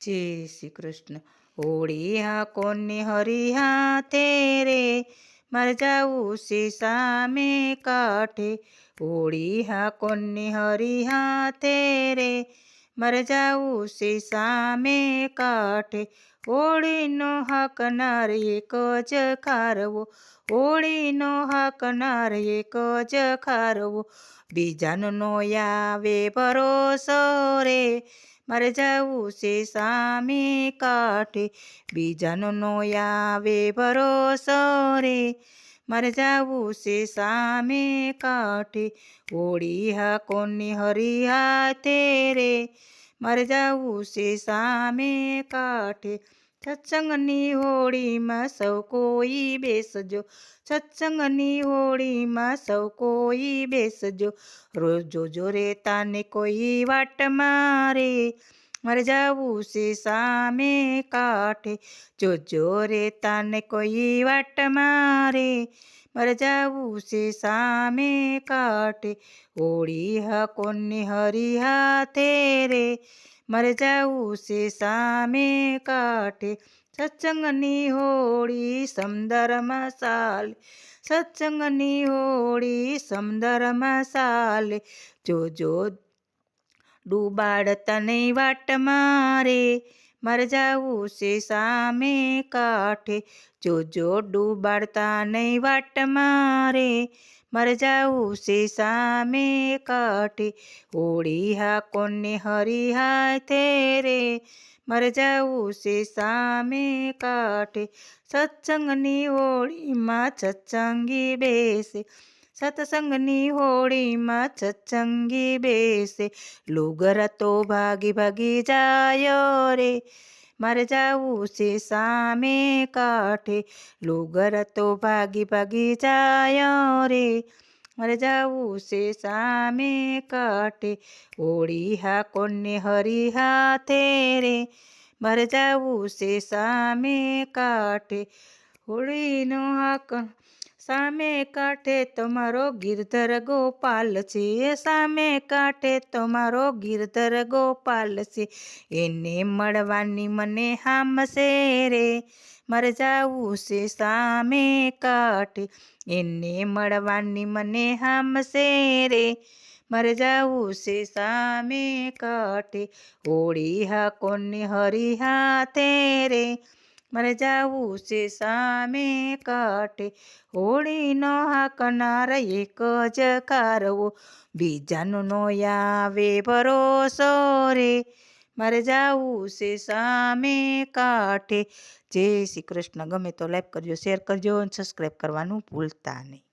જય શ્રી કૃષ્ણ. હોળી હા કોને હરી હાથે રે? મારે જાવું છે સામે કાંઠે. હોળી હા કોને હરી હાથે રે? મારે જાવું છે સામે કાંઠે. હોળીનો હાકનાર એક જ ખારવો. હોળીનો હાકનાર એક જ ખારવો. બીજાનો આવે ભરોસો રે. મારે જવું છે સામે કાંઠે. બીજાનો નો આવે ભરોસો રે. મારે જવું છે સામે કાંઠે. ઓળી હા કોની હરી તે રે. મારે જવું છે સામે કાંઠે. સત્સંગની હોળીમાં સૌ કોઈ બેસજો. સત્સંગની હોળીમાં સૌ કોઈ બેસજો. રોજ જોજો રે તાને કોઈ વાટ મારે. મારે જવું છે સામે કાંઠે. જોજો રે તાને કોઈ વાટ મારે. મારે જવું છે સામે કાટે હોળી હકોની કોને હરી હાથે રે? મરજાવું જવું છે સામે કાટે સત્સંગની હોળી સમદર ચાલે. સત્સંગની હોળી સમદરમાં ચાલે. જોજો ડૂબાડ તને વાટ મારે. મારે જાવું છે સામે કાંઠે. જોજો ડૂબાડતા નહીં વાટ મારે, મર જાવું છે સામે કાંઠે. હોળી હા કોને હરી હાથે રે મારે જવું છે સામે કાંઠે. સત્સંગની હોળીમાં સત્સંગી બેસે. સત્સંગની હોળીમાં સત્સંગી બેસે લુગર તો ભાગી ભાગી જાય રે મારે જાવું છે સામે કાંઠે લુગર તો ભાગી ભાગી જાય રે મારે જવું છે સામે કાંઠે હોળી હા કોને હરી હાથે રે મારે જવું છે સામે કાંઠે હોળીનો હાક સામે કાંઠે તમારો ગિરધર ગોપાલ છે સામે કાંઠે તમારો ગિરધર ગોપાલ છે, એને મળવાની મને હામશે રે, મારે જાવું છે સામે કાંઠે, એને મળવાની મને હામશે રે, મારે જાવું છે સામે કાંઠે, હોળી હા કોને હરી હાથે રે મારે જાવું છે સામે કાટે હોળીનો હાકનાર એક જ કારવો. બીજાનો નો આવે ભરોસો રે. મારે જાવું છે સામે કાંઠે. જય શ્રી કૃષ્ણ. ગમે તો લાઈક કરજો શેર કરજો અને સબસ્ક્રાઈબ કરવાનું ભૂલતા નહીં.